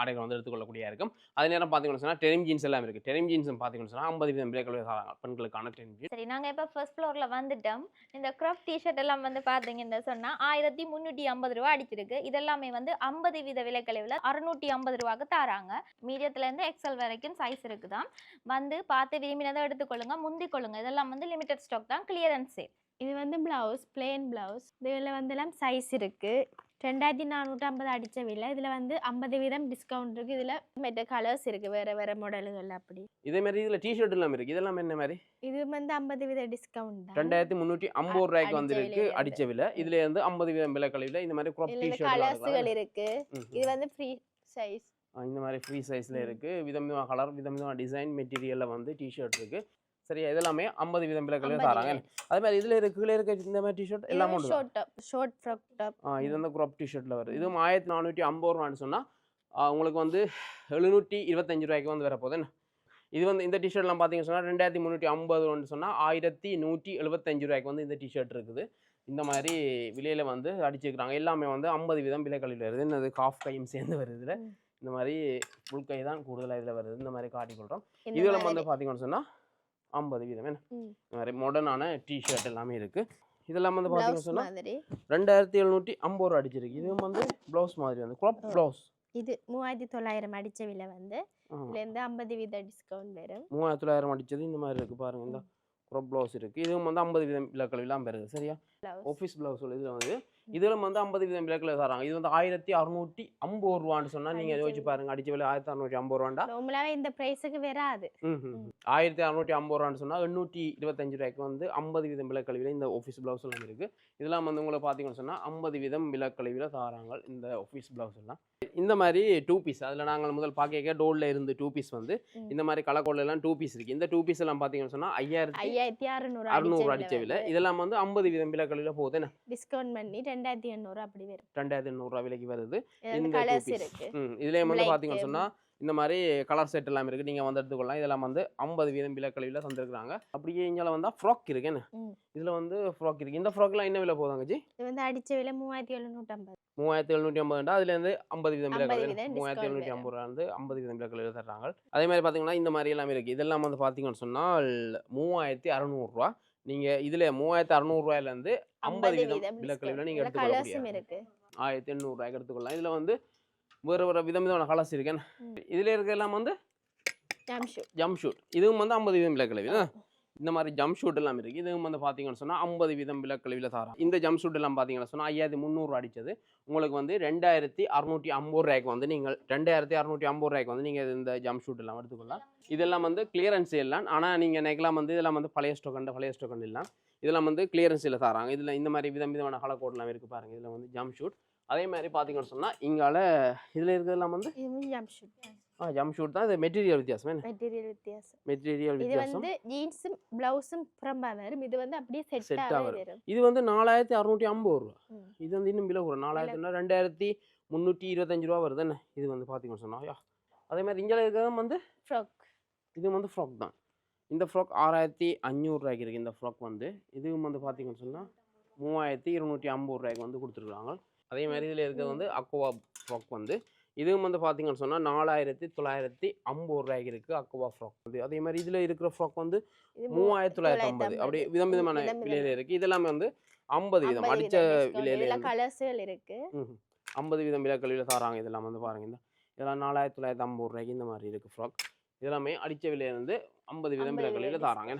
S1: ஆடைகள் வந்து எடுத்துக்கொள்ளக்கூடிய இருக்கும். அதே நேரம் பார்த்தீங்கன்னு சொன்னால் டெனிம் ஜீன்ஸ் எல்லாம் இருக்குது டெனிம் ஜீன்ஸ் பார்த்தீங்கன்னு சொன்னால் ஐம்பது வீதம் விலைகள் பெண்களுக்கான டெனிம் ஜீன்ஸ்
S2: சரி நாங்கள் இப்போ ஃபர்ஸ்ட் ஃப்ளோரில் வந்துட்டோம். இந்த கிராப் டிஷர்ட் எல்லாம் வந்து பார்த்தீங்கன்னு சொன்னால் ஆயிரத்தி முந்நூற்றி ஐம்பது ரூபா அடிச்சிருக்கு. இதெல்லாமே வந்து ஐம்பது வீத விலைக்கழிவில் அறுநூற்றி ஐம்பது ரூபாய்க்கு தராங்க. மீடியத்துல இருந்து எக்ஸல் வரைக்கும் சைஸ் இருக்குதான் வந்து பார்த்து விரும்பினதை எடுத்துக்கொள்ளுங்க முந்திக் கொள்ளுங்க இதெல்லாம் வந்து லிமிடெட் ஸ்டாக் தான் கிளியரன்ஸ் சேல்
S4: இது வந்து பிளவுஸ் பிளேன் பிளவுஸ் இதில் வந்து எல்லாம் சைஸ் இருக்கு. ரெண்டாயிரத்தி நானூற்றி ஐம்பது அடித்த விலை. இதில் வந்து ஐம்பது வீதம் டிஸ்கவுண்ட் இருக்கு. இதில் மற்ற கலர்ஸ் இருக்கு. வேற வேற மாடல்கள் அப்படி.
S1: இதே மாதிரி இதில் டிஷர்ட் எல்லாம் இருக்குது இதெல்லாம் என்ன மாதிரி?
S4: இது வந்து ஐம்பது வீத டிஸ்கவுண்ட்
S1: ரெண்டாயிரத்தி முந்நூற்றி ஐம்பது ரூபாய்க்கு வந்து
S4: விலையில
S1: அடிச்ச விலை. இதுல இருந்து ஐம்பது வீதம் விலை கழிவில் இந்த மாதிரி க்ராப்
S4: இதில்
S1: டிஷர்ட்
S4: கலர்ஸுகள் இருக்கு. இது வந்து ஃப்ரீ சைஸ்
S1: இந்த மாதிரி ஃப்ரீ சைஸில்
S4: ம்.
S1: இருக்கு. விதம் விதமான கலர் விதம் விதமான டிசைன் மெட்டீரியலில் வந்து டிஷர்ட் இருக்கு. சரியா? இதெல்லாமே ஐம்பது வீதம் விலை கழிவில் தராங்க. அதே மாதிரி இதில் இருக்கு கீழே இருக்க இந்த மாதிரி டிஷர்ட் எல்லாம்
S4: ஷார்ட்
S1: இது வந்து க்ராப் டிஷர்ட்டில் வருது. இதுவும் ஆயிரத்தி நானூற்றி ஐம்பது ரூபான்னு சொன்னால் உங்களுக்கு வந்து எழுநூற்றி இருபத்தஞ்சு ரூபாய்க்கு வந்து வரப்போகுது என்ன இது வந்து இந்த டிஷர்ட்லாம் பார்த்தீங்கன்னு சொன்னால் ரெண்டாயிரத்தி முந்நூற்றி ஐம்பதுன்னு சொன்னால் ஆயிரத்தி நூற்றி எழுபத்தஞ்சு ரூபாய்க்கு வந்து இந்த டிஷர்ட் இருக்குது. இந்த மாதிரி விலையில் வந்து அடிச்சிருக்கிறாங்க. எல்லாமே வந்து ஐம்பது வீதம் விலை வருது. என்னது? காஃப் கையும் சேர்ந்து வருது இதில்.
S4: ம்.
S1: இந்த மாதிரி ஃபுல் கை தான் கூடுதலாக இதில் வருது. இந்த மாதிரி காட்டிக்கொள்கிறோம் இதில்
S4: மாதிரி.
S1: வந்து பார்த்தீங்கன்னு சொன்னால் ஐம்பது வீதம். என்ன. இந்த மாதிரி மாடர்னான டிஷர்ட் எல்லாமே இருக்குது இதெல்லாம் வந்து பார்த்தீங்கன்னு சொன்னால் ரெண்டாயிரத்தி எழுநூற்றி ஐம்பது ரூபா அடிச்சிருக்கு. இதுவும் வந்து ப்ளவுஸ் மாதிரி வந்து க்ராப் ப்ளவுஸ்
S4: இது மூவாயிரத்தி தொள்ளாயிரம் அடிச்ச விலை வந்து. இதுல இருந்து ஐம்பது வீத டிஸ்கவுண்ட் வரும்.
S1: மூவாயிரத்தி தொள்ளாயிரம் அடிச்சது இந்த மாதிரி இருக்குது பாருங்க. இந்த க்ராப் ப்ளவுஸ் இருக்குது இதுவும் வந்து ஐம்பது வீதம் விலக்கழிவுலாம் பெறுது சரியா?
S4: பிளவுஸ்
S1: ஆஃபீஸ் ப்ளவுஸ் இதில் வந்து இதில் வந்து ஐம்பது வீதம் விலக்கில் தராங்க. இது வந்து ஆயிரத்தி அறுநூற்றி ஐம்பது ரூபான்னு சொன்னால் நீங்கள்
S4: அடிச்ச
S1: யோசிச்சு. பாருங்க. அடிச்ச விலை ஆயிரத்தி அறுநூற்றி ஐம்பது ரூபாண்டா?
S4: நார்மலாவே இந்த பிரைஸுக்கு வராது.
S1: ஆயிரத்தி அறுநூற்றி ஐம்பது ரூபான்னு சொன்னால் எண்ணூற்றி இருபத்தஞ்சு ரூபாய்க்கு வந்து ஐம்பது வீதம் விலக்கழிவில் இந்த ஆஃபீஸ் ப்ளவுஸ் எல்லாம் இருக்குது இதெல்லாம் வந்து உங்களை பார்த்தீங்கன்னு சொன்னால் ஐம்பது வீதம் விலக்கழிவில் தராங்க இந்த ஆஃபீஸ் ப்ளவுஸ் எல்லாம். இந்த மாதிரி டூ பீஸ் அதில் நாங்கள் முதல் பார்க்க டோலில் இருந்து டூ பீஸ் வந்து. இந்த மாதிரி கலக்கோல எல்லாம் டூ பீஸ் இருக்குது இந்த டூ பீஸ் எல்லாம் பார்த்தீங்கன்னு சொன்னால் ஐயாயிரத்தி
S4: ஐயாயிரத்தி அறுநூறு
S1: அறுநூறு அடிச்ச விலை. இதெல்லாம் வந்து ஐம்பது வீதம் விலக்கழிவில் போகுது என்ன?
S4: டிஸ்கவுண்ட் பண்ணி ரெண்டாயிரத்தி எண்ணூறு அப்படி வரும்.
S1: ரெண்டாயிரத்தி எண்ணூறுரூவா விலைக்கு வருது. இந்த இதுலேயும் வந்து பார்த்தீங்கன்னு சொன்னால் இந்த மாதிரி கலர் செட் எல்லாம் இருக்குது நீங்கள் வந்து எடுத்துக்கொள்ளலாம். இதெல்லாம் வந்து ஐம்பது வீதம் விலக்கழிவில் தந்துருக்குறாங்க. அப்படியே இங்கே வந்தால் ஃப்ராக் இருக்கு. என்ன?
S4: ம்.
S1: இதில் வந்து ஃப்ராக் இருக்குது இந்த ஃப்ராக்லாம் என்ன விலை போதாங்க ஜி
S4: இது வந்து அடிச்ச விலை மூவாயிரத்தி எழுநூற்றி ஐம்பது.
S1: மூவாயிரத்தி எழுநூற்றி ஐம்பதுண்டா அதுலேருந்து ஐம்பது வீதம்
S4: 50
S1: விலக்கழிவு
S4: வீதம்
S1: மூவாயிரத்தி எழுநூற்றி. ஐம்பது ரூபாந்து ஐம்பது வீதம் விலக்கழிவு தர்றாங்க. அதே மாதிரி பார்த்தீங்கன்னா இந்த மாதிரி எல்லாம் இருக்குது இதெல்லாம் வந்து பார்த்தீங்கன்னு சொன்னால் மூவாயிரத்தி அறநூறுரூவா நீங்கள் இதில் மூவாயிரத்தி அறநூறுவாயிலேருந்து ஐம்பது வீதம் விலக்கழிவில் நீங்கள்
S4: இருக்கு.
S1: ஆயிரத்தி எண்ணூறுரூவாய்க்கு எடுத்துக்கொள்ளலாம். இதில் வந்து வேறு வேறு விதம் விதமான கலர்ஸ் இருக்கேன். இதில் இருக்க எல்லாம் வந்து ஜம்ப் ஷூட் இதுவும் வந்து ஐம்பது வீதம் விலக்கழிவு இந்த மாதிரி ஜம்ப் ஷூட் எல்லாம் இருக்குது இதுவும் வந்து பார்த்தீங்கன்னு சொன்னால் ஐம்பது வீதம் விலக்கழிவில் தரான் இந்த ஜம்ப் ஷூட் எல்லாம் பார்த்தீங்கன்னு சொன்னால் ஐயாயிரத்தி முந்நூறு அடிச்சது. உங்களுக்கு வந்து ரெண்டாயிரத்தி அறுநூற்றி ஐம்பது ரூபாய்க்கு வந்து நீங்கள் ரெண்டாயிரத்தி அறுநூற்றி ஐம்பது ரூபாய்க்கு வந்து நீங்கள் இந்த ஜம்ப் ஷூட் எல்லாம் எடுத்துக்கொள்ளலாம். இதெல்லாம் வந்து கிளியரன்ஸ் எல்லாம். ஆனால் நீங்கள் நினைக்கலாம் வந்து இதெல்லாம் வந்து பழைய ஸ்டோக்கண்ட் பழைய ஸ்டோக்கண்ட் எல்லாம். இதெல்லாம் வந்து கிளியரன்ஸில் தராங்க. இதில் இந்த மாதிரி விதம் விதமான கலர் கோட்லாம் இருக்குது பாருங்கள் இதில் வந்து ஜம்ப் ஷூட் அதே மாதிரி பார்த்தீங்கன்னு சொன்னால் இங்கால இதில் இருக்கிறதெல்லாம் வந்து
S4: ஜாம்
S1: ஆ ஜம்ப் ஷூட் தான். இது மெட்டீரியல் வித்தியாசம் என்ன?
S4: மெட்டீரியல் வித்தியாசம்.
S1: மெட்டீரியல்
S4: இது
S1: வித்தியாசம்.
S4: வந்து ஜீன்ஸும் பிளவுஸும் புறம்பா வரும். இது வந்து அப்படியே செட்டாகவே
S1: வரும். இது வந்து நாலாயிரத்தி அறுநூற்றி ஐம்பது ரூபா. இது வந்து இன்னும் விலை கூட நாலாயிரத்தி ரெண்டாயிரத்தி முந்நூற்றி இருபத்தஞ்சு ரூபா வருது என்ன இது வந்து பார்த்தீங்கன்னு சொன்னா யா. அதே மாதிரி இங்கே இருக்கிறது வந்து
S4: ஃப்ராக்
S1: இது வந்து ஃப்ராக் தான். இந்த ஃப்ராக் ஆறாயிரத்தி அஞ்சூறுரூவாய்க்கு இருக்குது இந்த ஃப்ராக் வந்து இதுவும் வந்து பார்த்தீங்கன்னு சொன்னால் மூவாயிரத்தி இருநூற்றி ஐம்பது ரூபாய்க்கு வந்து கொடுத்துருக்காங்க அதே மாதிரி இதில் இருக்கிறது வந்து அக்குவா ஃப்ராக் வந்து. இதுவும் வந்து பார்த்தீங்கன்னு சொன்னால் நாலாயிரத்தி தொள்ளாயிரத்தி ஐம்பது ரூபாய்க்கு இருக்குது அக்குவா ஃப்ராக் வந்து. அதே மாதிரி இதில் இருக்கிற ஃப்ராக் வந்து மூவாயிரத்தி தொள்ளாயிரத்தி ஐம்பது அப்படி விதம் விதமான
S4: விதம் விதம்.
S1: விலையில இருக்குது இதெல்லாமே வந்து ஐம்பது வீதம் அடித்த விலையில
S4: இதுல
S1: இருந்து
S4: கலர்ஸ்கள் இருக்கு.
S1: ஐம்பது வீதம் விலைக்கழிவில் தராங்க. இதெல்லாம் வந்து பாருங்க. இந்த இதெல்லாம் நாலாயிரத்தி தொள்ளாயிரத்தி ஐம்பது ரூபாய்க்கு இந்த மாதிரி இருக்குது ஃப்ராக் இதெல்லாமே அடித்த விலையிலேருந்து ஐம்பது வீதம்
S4: 50
S1: விலைக்கழிவில்
S4: விலை
S1: தராங்க.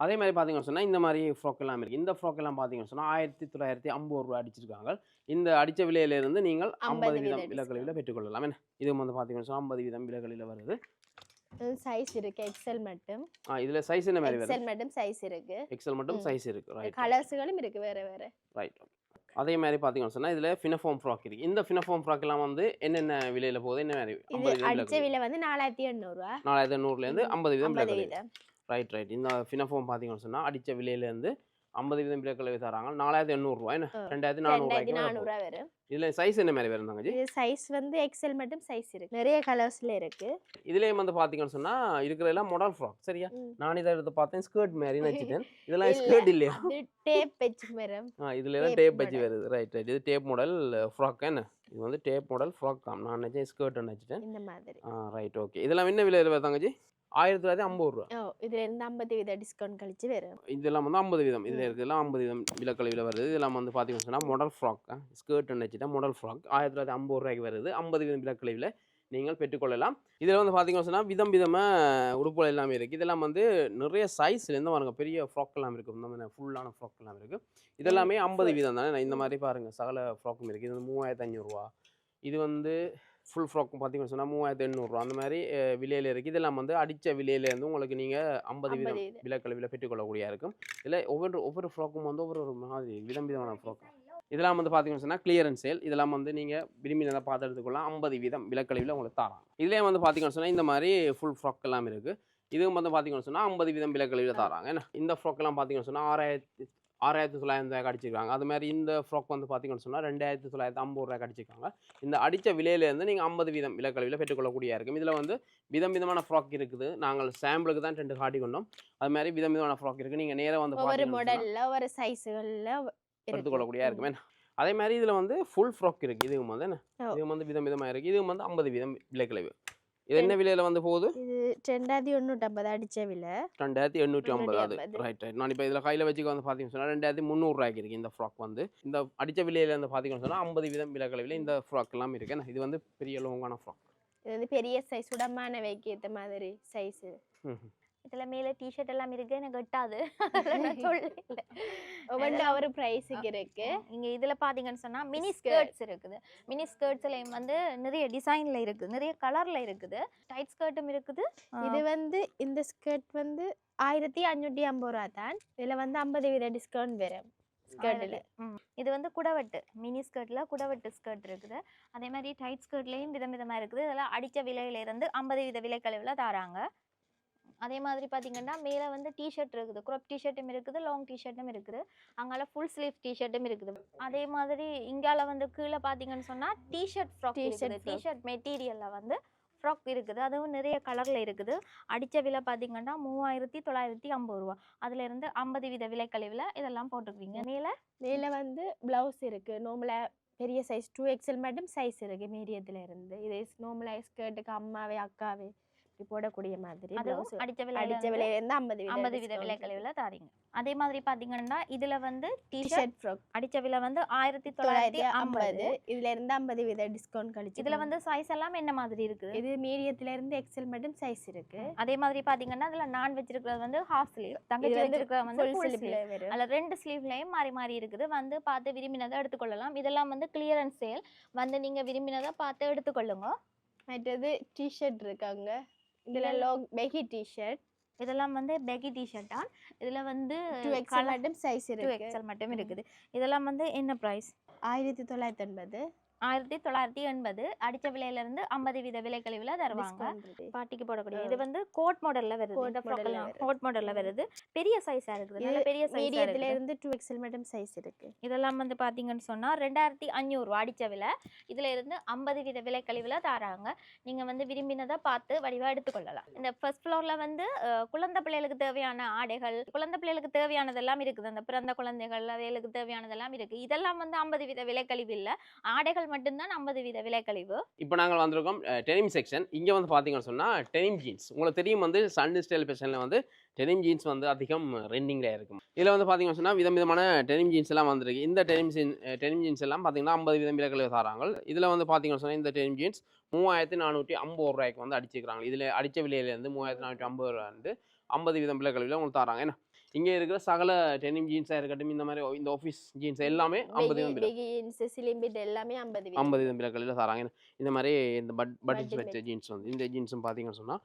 S1: அதே மாதிரி பார்த்தீங்கன்னு சொன்னால் இந்த மாதிரி ஃப்ராக் எல்லாம் இருக்குது இந்த ஃப்ராக் எல்லாம் பார்த்தீங்கன்னு சொன்னால் ஆயிரத்தி தொள்ளாயிரத்தி ஐம்பது ரூபா அடிச்சிருக்காங்க. இந்த அடித்த விலையிலிருந்து நீங்கள்
S4: 50
S1: ஐம்பது
S4: வீத
S1: வீதம் விலைக்கழிவில் பெற்றுக்கொள்ளலாம். என்ன? இது வந்து பார்த்தீங்கன்னு சொன்னால் ஐம்பது வீதம் விலைக்கழிவில் வருது.
S4: சைஸ் இருக்கு எக்ஸல் மட்டும்.
S1: ஆ இதில் சைஸ் என்ன மாதிரி வருது?
S4: எக்ஸல் மட்டும் சைஸ் இருக்கு.
S1: எக்ஸல் மட்டும். சைஸ் இருக்குது ரைட்
S4: கலர்ஸ்களும் இருக்கு வேற வேற.
S1: ரைட் அதே மாதிரி பார்த்தீங்கன்னு சொன்னால் இதில் ஃபினஃபார்ம் ஃப்ராக் இருக்குது இந்த ஃபினஃபார்ம் ஃப்ராக் எல்லாம் வந்து என்னென்ன விலையில் போகுது? என்ன மாதிரி
S4: இது அடிச்ச விலை வந்து நாலாயிரத்தி எண்ணூறுவா.
S1: நாலாயிரத்தி ஐம்பது வீதம்
S4: ஐம்பது வீதம்.
S1: ரைட் ரைட் இந்த ஃபினஃபார்ம் பார்த்தீங்கன்னு சொன்னால் அடித்த விலையிலேருந்து ஐம்பது வீதம் விலக்கழிவு தராங்க. நாலாயிரத்தி எண்ணூறுரூவா என்ன. ரெண்டாயிரத்தி நானூறுரூவாய்க்கு
S4: நானூறுரூவா வரும்
S1: இதில் சைஸ் என்ன மாதிரி வரும் தங்கச்சி?
S4: இது சைஸ் வந்து எக்ஸல் மட்டும் சைஸ் இருக்கு. நிறைய கலர்ஸ்ல இருக்கு.
S1: இதுலேயும் வந்து பார்த்தீங்கன்னு சொன்னால் இருக்கிறதெல்லாம் மாடல் ஃப்ராக் சரியா. நான் இதை எடுத்து பார்த்தேன் ஸ்கர்ட் மாதிரி நினச்சிட்டேன் இதெல்லாம். ஸ்கர்ட் இல்லையா?
S4: டேப் வச்சு வரும்
S1: ஆ இதுல எல்லாம் டேப் வச்சு. வருது. ரைட் ரைட் இது டேப் மாடல் ஃப்ராக் என்ன? இது வந்து டேப் மாடல் ஃப்ராக் தான். நான் நினச்சேன் ஸ்கர்ட் நினச்சிட்டேன்
S4: இந்த மாதிரி.
S1: ஆ ரைட் ஓகே இதெல்லாம் என்ன விலையில் வருது தங்கச்சி? ஆயிரத்தி தொள்ளாயிரத்தி ஐம்பது ரூபா.
S4: இதுல இருந்து ஐம்பது வீத டிஸ்கவுண்ட் கழிச்சு வரும்
S1: இதெல்லாம் வந்து ஐம்பது வீதம். இதில். இருக்கிறதுலாம் ஐம்பது வீதம் விலக்கழிவில் வருது. இதெல்லாம் வந்து பார்த்தீங்கன்னு சொன்னால் மாடல் ஃப்ராக் ஸ்கர்ட் நினச்சிட்டா மாடல் ஃப்ராக் ஆயிரத்தி தொள்ளாயிரத்தி ஐம்பது ரூபாய்க்கு வருது. ஐம்பது வீதம் விலக்கழிவில் நீங்கள் பெற்றுக்கொள்ளலாம். இதில் வந்து பார்த்தீங்கன்னு சொன்னால் விதம் விதமாக உடுப்புகள் எல்லாமே இருக்குது இதெல்லாம் வந்து நிறைய சைஸ்லேருந்து பாருங்க பெரிய ஃப்ராக் எல்லாம் இருக்குது இந்த மாதிரி ஃபுல்லான ஃப்ராக் எல்லாம் இருக்குது இதெல்லாமே ஐம்பது. வீதம் தானே? இந்த மாதிரி பாருங்கள் சகல ஃப்ராக்கும் இருக்குது இது வந்து மூவாயிரத்து அஞ்சூறுரூவா இது வந்து ஃபுல் ஃப்ராக் பார்த்தீங்கன்னு சொன்னால் மூவாயிரத்து எண்ணூறுரூவா அந்த மாதிரி விலையில இருக்குது இதெல்லாம் வந்து அடித்த விலையிலேருந்து உங்களுக்கு நீங்கள் ஐம்பது வீதம் விலக்கழிவில் பெற்றுக்கொள்ளக்கூடிய இருக்கும். இதில் ஒவ்வொரு ஒவ்வொரு ஃப்ராக்கும் வந்து ஒவ்வொரு மாதிரி விதம் விதமான ஃப்ராக் இதெல்லாம் வந்து பார்த்தீங்கன்னு சொன்னால் கிளியரன்ஸ் சேல் இதெல்லாம் வந்து நீங்கள் விரும்பினதை பார்த்து எடுத்துக்கொள்ளலாம். ஐம்பது வீதம் விலக்கழிவில் உங்களுக்கு தராங்க. இதுலேயே வந்து பார்த்தீங்கன்னு சொன்னால் இந்த மாதிரி ஃபுல் ஃப்ராக் எல்லாம் இருக்குது இதுவும் வந்து பார்த்தீங்கன்னு சொன்னால் ஐம்பது வீதம் விலக்கழிவில் தராங்க. ஏன்னா இந்த ஃப்ராக் எல்லாம் பார்த்தீங்கன்னு சொன்னால் ஆறாயிரத்தி ஆறாயிரத்தி தொள்ளாயிரம் ரூபாய்க்கு அடிச்சிருக்காங்க அது மாதிரி இந்த ஃப்ராக் வந்து பார்த்தீங்கன்னு சொன்னால் ரெண்டாயிரத்தி தொள்ளாயிரத்தி ஐம்பது ரூபாய்க்கு அடிச்சிருக்காங்க இந்த அடித்த விலையிலேருந்து நீங்கள் ஐம்பது வீதம் விலக்கழிவில் பெற்றுக்கொள்ளக்கூடிய இருக்கும். இதில் வந்து விதம் விதமான ஃப்ராக் இருக்குது. நாங்கள் சாம்பிளுக்கு தான் ரெண்டு காட்டிக்கொண்டோம். அது மாதிரி விதம் விதமான ஃப்ராக் இருக்குது நீங்கள் நேராக வந்து சொன்னா
S4: மாடல்ல ஒவ்வொரு சைஸுகள்ல
S1: எடுத்துக்கொள்ளக்கூடிய இருக்குமே. அதே மாதிரி இதில் வந்து ஃபுல் ஃப்ராக் இருக்குது இதுவும் வந்து என்ன. இதுவும் வந்து விதம் விதமாக இருக்குது இதுவும் வந்து ஐம்பது வீதம் விலைக்கிழவு. இது என்ன விலையில் வந்து போகுது?
S4: இது ரெண்டாயிரத்தி ஒண்ணூற்றி ஐம்பது அடிச்ச விலை.
S1: ரெண்டாயிரத்தி எண்ணூற்றி ஐம்பது. அது
S4: எண்ணூற்றி
S1: ரைட் ரைட் நான் இப்போ இதில் கையில் வச்சுக்க வந்து பார்த்தீங்கன்னு சொன்னால் ரெண்டாயிரத்தி முந்நூறுரூவாய்க்கு இருக்குது இந்த ஃப்ராக் வந்து. இந்த அடித்த விலையில வந்து பார்த்தீங்கன்னு சொன்னால் ஐம்பது வீதம் விலைக்கிழவில் இந்த ஃப்ராக் எல்லாம் இருக்கு. என்ன? இது வந்து பெரிய லோங்கான ஃப்ராக்
S4: இது வந்து பெரிய சைஸ் உடமான வைக்க ஏத்த மாதிரி சைஸ்
S2: இதுல மேல டிஷர்ட் எல்லாம் இருக்கு எனக்கு எட்டாது சொல்லல
S4: ஒரு ப்ரைஸுக்கு இருக்கு.
S2: இங்க இதுல பாத்தீங்கன்னு சொன்னா மினி. ஸ்கர்ட்ஸ் இருக்குது. மினி ஸ்கர்ட்ஸ்லயும் வந்து நிறைய டிசைன்ல இருக்குது. நிறைய கலர்ல இருக்குது. டைட் ஸ்கர்ட்டும் இருக்குது.
S4: இது வந்து இந்த ஸ்கர்ட் வந்து ஆயிரத்தி அஞ்சூற்றி ஐம்பது ரூபா தான். இதுல வந்து ஐம்பது வீத டிஸ்கவுண்ட் வரும் ஸ்கர்ட்டில்.
S2: இது வந்து குடவட்டு. மினி ஸ்கர்ட்ல குடவட்டு ஸ்கர்ட் இருக்குது. அதே மாதிரி டைட் ஸ்கர்ட்லயும் விதம் விதமா இருக்குது. இதெல்லாம் அடிச்ச விலையில இருந்து ஐம்பது வித விலைக்கழிவுல தராங்க. அதே மாதிரி பாத்தீங்கன்னா மேல வந்து டிஷர்ட் இருக்குது. crop டிஷர்ட்டும் இருக்குது லாங் டிஷர்ட்டும் இருக்குது. அங்கால ஃபுல் ஸ்லீவ் டிஷர்ட்டும் இருக்குது. அதே மாதிரி இங்கால வந்து கீழே பாத்தீங்கன்னு சொன்னா டிஷர்ட் ஃப்ராக் இருக்குது. டிஷர்ட் மெட்டீரியல்ல வந்து ஃப்ராக் இருக்குது. அதுவும் நிறைய கலர்ல இருக்குது. அடிச்ச விலை பாத்தீங்கன்னா மூவாயிரத்தி தொள்ளாயிரத்தி ஐம்பது ரூபா. அதுல இருந்து ஐம்பது வித விலைக்கழிவுல இதெல்லாம் போட்டுருக்கீங்க மேல?
S4: மேல வந்து பிளவுஸ் இருக்கு. நார்மலா பெரிய சைஸ் டூ எக்ஸல் மட்டும் சைஸ் இருக்கு மீடியத்துல இருந்து. இது நார்மலா ஸ்கர்ட்டுக்கு அம்மாவே அக்காவே. இப்படி போடக்கூடிய மாதிரி
S2: அடிச்ச விலையில
S4: அடிச்ச விலையில இருந்து ஐம்பது
S2: ஐம்பது வித விலைக்கழிவுல தாரீங்க. அதே மாதிரி பாத்தீங்கன்னா இதுல வந்து டிஷர்ட்
S4: ஃப்ராக்
S2: அடிச்ச விலை வந்து ஆயிரத்தி
S4: தொள்ளாயிரத்தி ஐம்பது. இதுல இருந்து ஐம்பது வித டிஸ்கவுண்ட் கழிச்சு
S2: இதுல வந்து சைஸ் எல்லாம் என்ன மாதிரி இருக்குது
S4: இது மீடியத்துல இருந்து எக்ஸல் மட்டும் சைஸ் இருக்கு.
S2: அதே மாதிரி பாத்தீங்கன்னா இதுல நான் வச்சிருக்கிறது வந்து ஹாஃப் ஸ்லீவ் தங்கச்சி வச்சிருக்கிறது வந்து
S4: ஃபுல்
S2: ஸ்லீவ் அதுல ரெண்டு ஸ்லீவ்லயும் மாறி மாறி இருக்குது. வந்து பார்த்து விரும்பினதை எடுத்துக்கொள்ளலாம். இதெல்லாம் வந்து கிளியரன்ஸ் சேல் வந்து நீங்க விரும்பினதை பார்த்து எடுத்துக்கொள்ளுங்க.
S4: மற்றது டிஷர்ட் இருக்காங்க இதுல லாங் பெகி டிஷர்ட்
S2: இதெல்லாம் வந்து பெகி டிஷர்ட் தான். இதுல வந்து
S4: டூ எக்ஸல் மட்டும் சைஸ் இருக்கு.
S2: எக்ஸல் மட்டும். இருக்குது. இதெல்லாம் வந்து என்ன ப்ரைஸ்
S4: ஆயிரத்தி தொள்ளாயிரத்தி எண்பது
S2: ஆயிரத்தி தொள்ளாயிரத்தி எண்பது அடிச்ச விலையில இருந்து ஐம்பது வீத விலை கழிவுல தருவாங்க. பாட்டிக்கு போடக்கூடிய. இது வந்து கோட் மாடல்ல வருது. கோட் மாடல்ல. வருது. பெரிய சைஸா இருக்குது. நல்ல பெரிய
S4: மீடியத்துல இருந்து டூ எக்ஸல் மட்டும் சைஸ் இருக்கு.
S2: இதெல்லாம் வந்து பாத்தீங்கன்னு சொன்னா ரெண்டாயிரத்தி அஞ்சூறு ரூபா அடிச்ச விலை. இதுல இருந்து ஐம்பது வீத விலை கழிவுல தராங்க. நீங்க வந்து விரும்பினதை பார்த்து வடிவா எடுத்துக்கொள்ளலாம். இந்த ஃபர்ஸ்ட் ஃப்ளோர்ல வந்து குழந்தை பிள்ளைகளுக்கு தேவையான ஆடைகள் குழந்தை பிள்ளைகளுக்கு தேவையானதெல்லாம் இருக்குது. அந்த பிறந்த குழந்தைகள் அவைகளுக்கு தேவையானதெல்லாம் இருக்கு. இதெல்லாம் வந்து ஐம்பது வீத விலை கழிவு இல்ல ஆடைகள் மட்டும்தான் ஐம்பது வீத விலைக்கழிவு.
S1: இப்போ நாங்கள் வந்திருக்கோம் டெனிம் செக்ஷன் இங்கே வந்து பார்த்தீங்கன்னு சொன்னால் டெனிம் ஜீன்ஸ் உங்களுக்கு தெரியும் வந்து சன் ஸ்டைல் ஃபேஷனில் வந்து டெனிம் ஜீன்ஸ் வந்து அதிகம் ரெண்டிங்கில் இருக்கும். இதில் வந்து பார்த்தீங்கன்னு சொன்னால் விதம் விதமான டெனிம் ஜீன்ஸ் எல்லாம் வந்திருக்கு. இந்த டெனிம் ஜீன் டெனிம் ஜீன்ஸ் எல்லாம் பார்த்தீங்கன்னா ஐம்பது வீதம் விலைக்கழிவு தராங்க. இதில் வந்து பார்த்தீங்கன்னு சொன்னால் இந்த டெனிம் ஜீன்ஸ் மூவாயிரத்தி நானூற்றி ஐம்பது ரூபாய்க்கு வந்து அடிச்சிருக்கிறாங்க. இதில் அடித்த விலையிலேருந்து மூவாயிரத்தி நானூற்றி ஐம்பது ரூபாயிருந்து ஐம்பது வீதம் விலைக்கழிவில் உங்களுக்கு தராங்க. ஏன்னா இங்கே இருக்கிற சகல டெனிம் ஜீன்ஸாக இருக்கட்டும் இந்த மாதிரி இந்த ஆஃபீஸ் ஜீன்ஸ் எல்லாமே ஐம்பது
S4: எல்லாமே ஐம்பது
S1: ஐம்பது விலக்கல்ல தராங்க இந்த மாதிரி இந்த பட்
S4: Button
S1: வச்ச ஜீன்ஸ் வந்து இந்த ஜீன்ஸும் பார்த்தீங்கன்னு சொன்னால்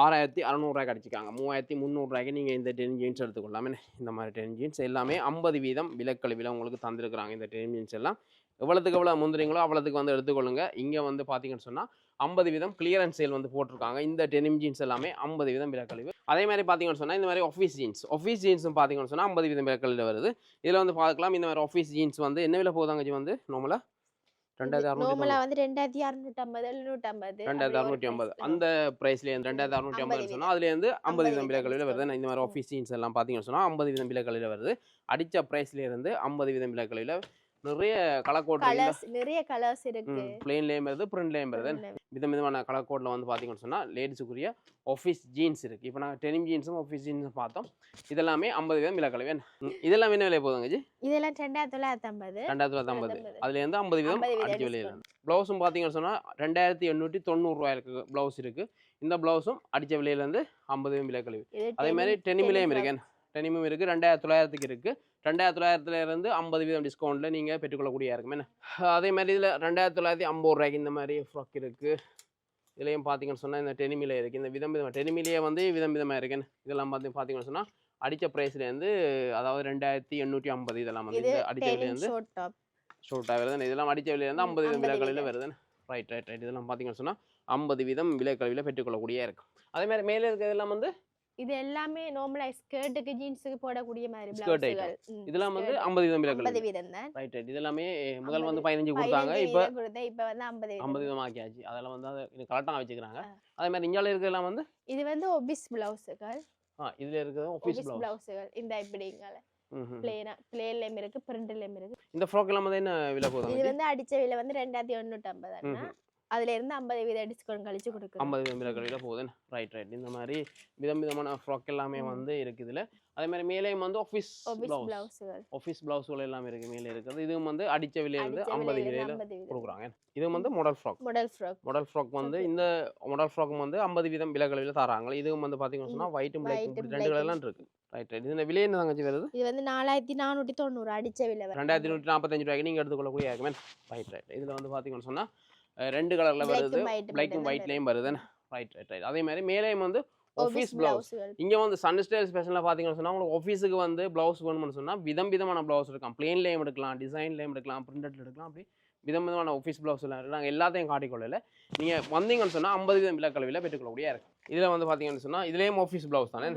S1: ஆறாயிரத்தி அறநூறுவாய்க்கு அடிச்சிக்காங்க மூவாயிரத்தி முந்நூறுரூவாய்க்கு நீங்கள் இந்த டென் ஜீன்ஸ் எடுத்துக்கொள்ளாமே இந்த மாதிரி டென் ஜீன்ஸ் எல்லாமே ஐம்பது வீதம் விலக்கழிவில் உங்களுக்கு தந்திருக்கிறாங்க. இந்த டென் ஜீன்ஸ் எல்லாம் எவ்வளோத்துக்கு எவ்வளோ முந்திரிங்களோ அவ்வளோத்துக்கு வந்து எடுத்துக்கொள்ளுங்க. இங்கே வந்து பார்த்தீங்கன்னு சொன்னால் ஐம்பது வீதம் கிளியரன்ஸ் சேல் வந்து போட்டிருக்காங்க. இந்த டெனிம் ஜீன்ஸ் எல்லாமே ஐம்பது வீதம் விலக்கழிவு அதே மாதிரி பார்த்தீங்கன்னு சொன்னால் இந்த மாதிரி ஆஃபீஸ் ஜீன்ஸ் ஆஃபீஸ் ஜீன்ஸும் பார்த்தீங்கன்னு சொன்னால் ஐம்பது வீதம் விலக்கழிவு வருது. இதில் வந்து பார்க்கலாம். இந்த மாதிரி ஆஃபீஸ் ஜீன்ஸ் வந்து என்ன விலை போகுதாங்க ஜி வந்து? நார்மலாக ரெண்டாயிரத்தி அறுநூற்றி ஐம்பது அந்த ப்ரைஸ்லேருந்து ரெண்டாயிரத்தி அறுநூற்றி ஐம்பது.
S4: ஐம்பது
S1: சொன்னால் அதுலேருந்து ஐம்பது வீதம் விலைகளில் வருது. இந்த மாதிரி ஆஃபீஸ் ஜீன்ஸ் எல்லாம் பார்த்தீங்கன்னு சொன்னால் ஐம்பது வீதம் விலைகளில் வருது. அடித்த ப்ரைஸ்லேருந்து ஐம்பது வீதம் விலைகளில் நிறைய கலர் கோட்
S4: கலர்ஸ் நிறைய கலர்ஸ் இருக்கு.
S1: பிளெயின்லேயும் வருது பிரிண்ட்லேயும் வருது விதம் விதமான கலர் கோடில் வந்து பார்த்தீங்கன்னு சொன்னால் லேடிஸுக்குரிய ஆஃபீஸ் ஜீன்ஸ் இருக்குது இப்போ நாங்கள் டெனிம் ஜீன்ஸும் ஆஃபீஸ் ஜீன்ஸும் பார்த்தோம். இதெல்லாமே ஐம்பது வீதம் விலைக்கழிவு இதெல்லாம் என்ன விலை போதுங்க ஜி?
S4: இதெல்லாம் ரெண்டாயிரத்தி தொள்ளாயிரத்தி ஐம்பது.
S1: ரெண்டாயிரத்தி தொள்ளாயிரத்தி ஐம்பது.
S4: ஐம்பது.
S1: அதுலேருந்து ஐம்பது வீதம்
S4: 50 வீதம்
S1: அடிச்ச விலையில். ப்ளவுஸும் பார்த்தீங்கன்னு சொன்னால் ரெண்டாயிரத்தி எண்ணூற்றி தொண்ணூறுரூவா இருக்குது ப்ளவுஸ் இருக்குது இந்த ப்ளவுஸும் அடித்த விலையிலேருந்து ஐம்பது வீதம் விலை கழிவு அதே மாதிரி டெனிமிலையும் இருக்கு டெனிமும் இருக்குது ரெண்டாயிரத்தி தொள்ளாயிரத்துக்கு இருக்குது ரெண்டாயிரத்தி தொள்ளாயிரத்துல இருந்து ஐம்பது வீதம் டிஸ்கவுண்ட்டில் நீங்கள் பெற்றுக்கொள்ளக்கூடிய இருக்கும் என்ன அதே மாதிரி இதில் ரெண்டாயிரத்தி தொள்ளாயிரத்தி ஐம்பது ரூபாய்க்கு இந்த மாதிரி ஃப்ராக் இருக்குது இதுலேயும் பார்த்தீங்கன்னு சொன்னால் இந்த டெனிமிலே இருக்குது இந்த விதம் விதமாக டெனிமிலேயே வந்து விதம் விதமாக இருக்குன்னு இதெல்லாம் பார்த்து பார்த்தீங்கன்னு சொன்னால் அடித்த ப்ரைஸ்லேருந்து அதாவது ரெண்டாயிரத்தி எண்ணூற்றி ஐம்பது இதெல்லாம் வந்து இந்த அடித்த விலையிலேருந்து. ஷூட்டாக வருது இதெல்லாம் அடித்த விலையிலேருந்து ஐம்பது வீதம்
S4: 50
S1: விலைகளில்
S4: வீதம்.
S1: வருது ரைட் ரைட் ரைட் இதெல்லாம் பார்த்தீங்கன்னு சொன்னால் ஐம்பது வீதம் விலைக்கழிவில் பெற்றுக்கொள்ளக்கூடிய இருக்கும் அதே மாதிரி மேலே இருக்கிறதெல்லாம் வந்து
S4: இது எல்லாமே நார்மலா ஸ்கர்ட்டுக்கு ஜீன்ஸுக்கு போடக்கூடிய மாதிரி பிளவுஸ்கள்
S1: இதெல்லாம் வந்து ஐம்பது வீதம்
S4: ஐம்பது
S1: விலைக்கழிவு
S4: வீதம் தான்.
S1: ரைட் ரைட் இதெல்லாமே முதல் வந்து
S4: 50
S1: பதினஞ்சு கொடுத்தாங்க.
S4: பதினஞ்சு
S1: இப்போ
S4: இப்ப வந்து ஐம்பது வீதம்.
S1: ஐம்பது வீதம் ஆக்கியாச்சு அதெல்லாம் வந்து அதை கரெக்டாக வச்சுக்கிறாங்க. அதே மாதிரி இந்தியாவில் இருக்கிறதெல்லாம் வந்து?
S4: இது வந்து ஒபிஸ் பிளவுஸுகள்
S1: ஆ இதில் இருக்கிறது ப்ளவுஸ்
S4: பிளவுஸுகள் இந்த இப்படிங்கள பிளேனா பிளேன்லயும் இருக்கு பிரிண்ட்லயும் இருக்கு.
S1: இந்த ஃப்ராக் எல்லாம் வந்து என்ன விலை
S4: இது
S1: போதும்
S4: வந்து அடிச்ச விலை வந்து ரெண்டாயிரத்தி எண்ணூற்றி ஐம்பது அண்ணா. அதுல இருந்து ஐம்பது வீத டிஸ்கவுண்ட் கழிச்சு கொடுக்குறோம்
S1: ஐம்பது வீதம் விலைக்கழிவில் போகுது. ரைட் ரைட் இந்த மாதிரி விதம் விதமான ஃப்ராக் எல்லாமே. வந்து இருக்குது இதில் அதே மாதிரி மேலேயும் வந்து ஆஃபீஸ்
S4: பிளவுஸுகள்
S1: ஆஃபீஸ் ப்ளவுஸ்கள் எல்லாமே இருக்குது மேலே இருக்குது இதுவும் வந்து
S4: அடிச்ச விலையில
S1: விலையில்
S4: ஐம்பது வீதம்
S1: கொடுக்குறாங்க. இதுவும் வந்து model frock
S4: model frock
S1: model frock வந்து. இந்த மாடல் ஃப்ராக்கும் வந்து ஐம்பது வீதம் விலைகளில் தராங்க. இதுவும் வந்து பார்த்தீங்கன்னு சொன்னால் ஒயிட்டும்
S4: white,
S1: பிளாக் ரெண்டு கலர்லாம் இருக்கு. ரைட் ரைட் இந்த விலை என்ன தங்கச்சி வருது
S4: இது? வந்து நாலாயிரத்தி நானூற்றி தொண்ணூறு அடிச்ச விலை.
S1: ரெண்டாயிரத்தி நூற்றி நாற்பத்தஞ்சு ரூபாய்க்கு நீங்கள் எடுத்துக்கொள்ளக்கூடிய ரைட் ரைட் இதில் வந்து பார்த்தீங்கன்னு சொன்னால் ரெண்டு கலரில்
S4: Black
S1: வருது. பிளாக்கும்
S4: மட்டும்தான்
S1: ஒயிட்லேயும் வருது. ரைட் ரைட் ரைட் அதே மாதிரி மேலேயும் வந்து ஆஃபீஸ் ப்ளவுஸ்
S4: பிளவுஸுகள்
S1: இங்கே வந்து சன் ஸ்டைல் ஸ்பெஷலாக பார்த்தீங்கன்னு சொன்னால் உங்களுக்கு ஆஃபீஸுக்கு வந்து ப்ளவுஸ் வேணும்னு சொன்னால் விதம் விதமான ப்ளவுஸ் இருக்கலாம் பிளேன்லேயும் எடுக்கலாம் டிசைன்லேயும் எடுக்கலாம் பிரிண்டட்ல எடுக்கலாம் அப்படி விதம் விதமான ஆஃபீஸ் ப்ளவுஸ் எல்லாம் நாங்கள் எல்லாத்தையும் காட்டிக்கொள்ளல. நீங்கள் வந்தீங்கன்னு சொன்னால் ஐம்பது வீதம் விலக்கல்வியில் பெற்றுக்கொள்ளக்கூடிய இருக்கு. இதில் வந்து பார்த்தீங்கன்னு சொன்னால் இதுலேயும் ஆஃபீஸ் ப்ளவுஸ் தானே?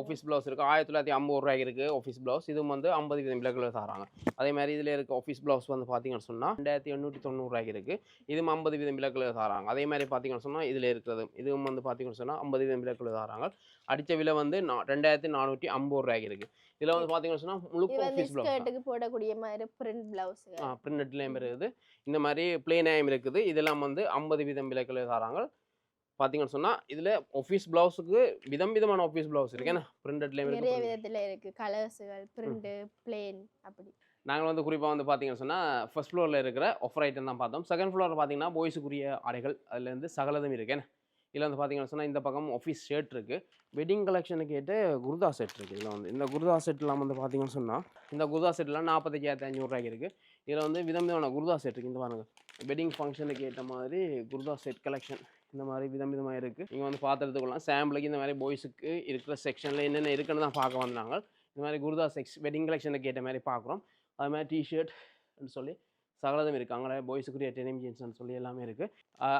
S4: ஆஃபீஸ் பிளவுஸ்
S1: இருக்குது ஆயிரத்தி தொள்ளாயிரத்தி ஐம்பது ரூபாய்க்கு இருக்குது ஆஃபீஸ் ப்ளவுஸ் இதுவும் வந்து ஐம்பது வீதம் விலக்கில் தராங்க. அதே மாதிரி இதில் இருக்க ஆஃபீஸ் ப்ளவுஸ் வந்து பார்த்தீங்கன்னு சொன்னால் ரெண்டாயிரத்தி எண்ணூற்றி தொண்ணூறுரூவாய்க்கு இருக்குது இதுவும் ஐம்பது வீதம் விலக்கில் தராங்க. அதே மாதிரி பார்த்தீங்கன்னு சொன்னால் இதில் இருக்கிறது. இதுவும் வந்து பார்த்தீங்கன்னு சொன்னால் ஐம்பது வீதம் விலக்கில் தராங்க. அடித்த விலை வந்து நா ரெண்டாயிரத்தி நானூற்றி ஐம்பது ரூபாய்க்கு இருக்குது இதில் வந்து பார்த்தீங்கன்னு சொன்னால் முழுக்க ஆஃபீஸ் ப்ளவுஸ்
S4: போடக்கூடிய மாதிரி பிரிண்ட் பிளவுஸுகள்
S1: பிரிண்டட்லேயும் இருக்குது. இந்த மாதிரி பிளேனாயும் இருக்குது. இதெல்லாம் வந்து ஐம்பது வீதம் விலைகள் தராங்க. பார்த்தீங்கன்னு சொன்னால் இதில் ஆஃபீஸ் ப்ளவுஸுக்கு விதம் விதமான ஆஃபீஸ் ப்ளவுஸ் இருக்கு. ஏன்னா பிரிண்டட்லேயும்
S4: நிறைய
S1: இருக்குது
S4: விதத்துல இருக்கு. கலர்ஸுகள் பிரிண்ட் பிளேன் அப்படி.
S1: நாங்கள் வந்து குறிப்பாக வந்து பார்த்தீங்கன்னு சொன்னால் ஃபர்ஸ்ட் ஃப்ளோரில் இருக்கிற ஆஃபர் ஐட்டம் தான் பார்த்தோம். செகண்ட் ஃப்ளோரில் பார்த்தீங்கன்னா பாய்ஸுக்குரிய ஆடைகள். அதுலேருந்து சகலதும் இருக்கேன் இதில் வந்து பார்த்தீங்கன்னு சொன்னால் இந்த பக்கம் ஆஃபீஸ் ஷர்ட் இருக்குது வெட்டிங் கலெக்ஷனுக்கு கேட்டு குருதா செட் இருக்குது இதில் வந்து இந்த குருதா செட்லாம் வந்து பார்த்தீங்கன்னு சொன்னால் இந்த குருதா செட்லாம் நாற்பத்தஞ்சாயிரத்தி ஐநூறுரூவாய்க்கு இருக்குது இதில் வந்து விதம் விதமான குருதா செட் இருக்குது இந்த பாருங்க. வெட்டிங் ஃபங்க்ஷனுக்கு ஏற்ற மாதிரி குருதா செட் கலெக்ஷன் இந்த மாதிரி விதம் விதமாக இருக்குது நீங்கள் வந்து பார்த்துறதுக்குள்ளலாம் சாம்பிளுக்கு இந்த மாதிரி பாய்ஸுக்கு இருக்கிற செக்ஷனில் என்னென்ன இருக்குன்னு தான் பார்க்க வந்தாங்க. இந்த மாதிரி குருதா செக்ஸ் வெட்டிங் கலெக்ஷனுக்கு ஏற்ற மாதிரி பார்க்குறோம். அது மாதிரி டிஷர்ட்னு சொல்லி சகலதும் இருக்குது அங்கே பாய்ஸுக்குரிய டெனிம் ஜீன்ஸ்னு சொல்லி எல்லாமே இருக்குது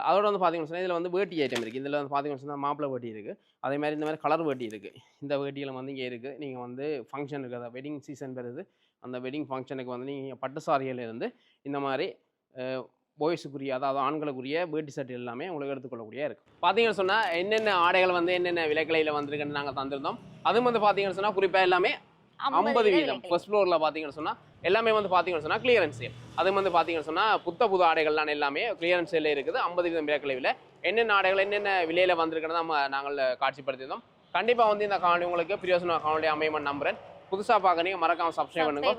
S1: அதோட வந்து பார்த்தீங்கன்னு சொன்னால் இதில் வந்து வேட்டி ஐட்டம் இருக்குது இதில் வந்து பார்த்தீங்கன்னு சொன்னால் மாப்பிளை வேட்டி இருக்குது அதே மாதிரி இந்த மாதிரி கலர் வேட்டி இருக்குது இந்த வேட்டியில் வந்து இங்கே இருக்குது நீங்கள் வந்து ஃபங்க்ஷன் இருக்குது வெட்டிங் சீசன் வருது அந்த வெட்டிங் ஃபங்க்ஷனுக்கு வந்து நீங்கள் பட்டு சாரியில இருந்து இந்த மாதிரி பாய்ஸுக்குரிய அதாவது ஆண்களுக்குரிய வேட்டி சட்டை எல்லாமே உங்களுக்கு எடுத்துக்கொள்ளக்கூடிய இருக்குது பார்த்தீங்கன்னு சொன்னால் என்னென்ன ஆடைகள் வந்து என்னென்ன விலைக்கலையில் வந்திருக்குன்னு நாங்கள் தந்திருந்தோம். அதுவும் வந்து பார்த்தீங்கன்னு சொன்னால் குறிப்பாக எல்லாமே ஐம்பது வீதம் ஃபர்ஸ்ட் ஃப்ளோரில் பார்த்தீங்கன்னு சொன்னால் எல்லாமே வந்து பார்த்தீங்கன்னு சொன்னால் கிளியரன்ஸ் சேல் அது வந்து பார்த்தீங்கன்னு சொன்னால் புத்த புது ஆடைகள்லாம் எல்லாமே கிளியரன்ஸ் சேலில் இருக்குது. ஐம்பது வீதம் விலைக்கலைவில் என்னென்ன ஆடைகள் என்னென்ன விலையில் வந்திருக்குன்னு நம்ம நாங்கள் காட்சிப்படுத்தியிருந்தோம். கண்டிப்பாக வந்து இந்த காணொலி உங்களுக்கு பிரியோசன காணொலி அமையமன் நம்புறேன். புதுசாக பார்க்கணுங்க மறக்காமல் சப்ஸ்கிரைப் பண்ணுங்க.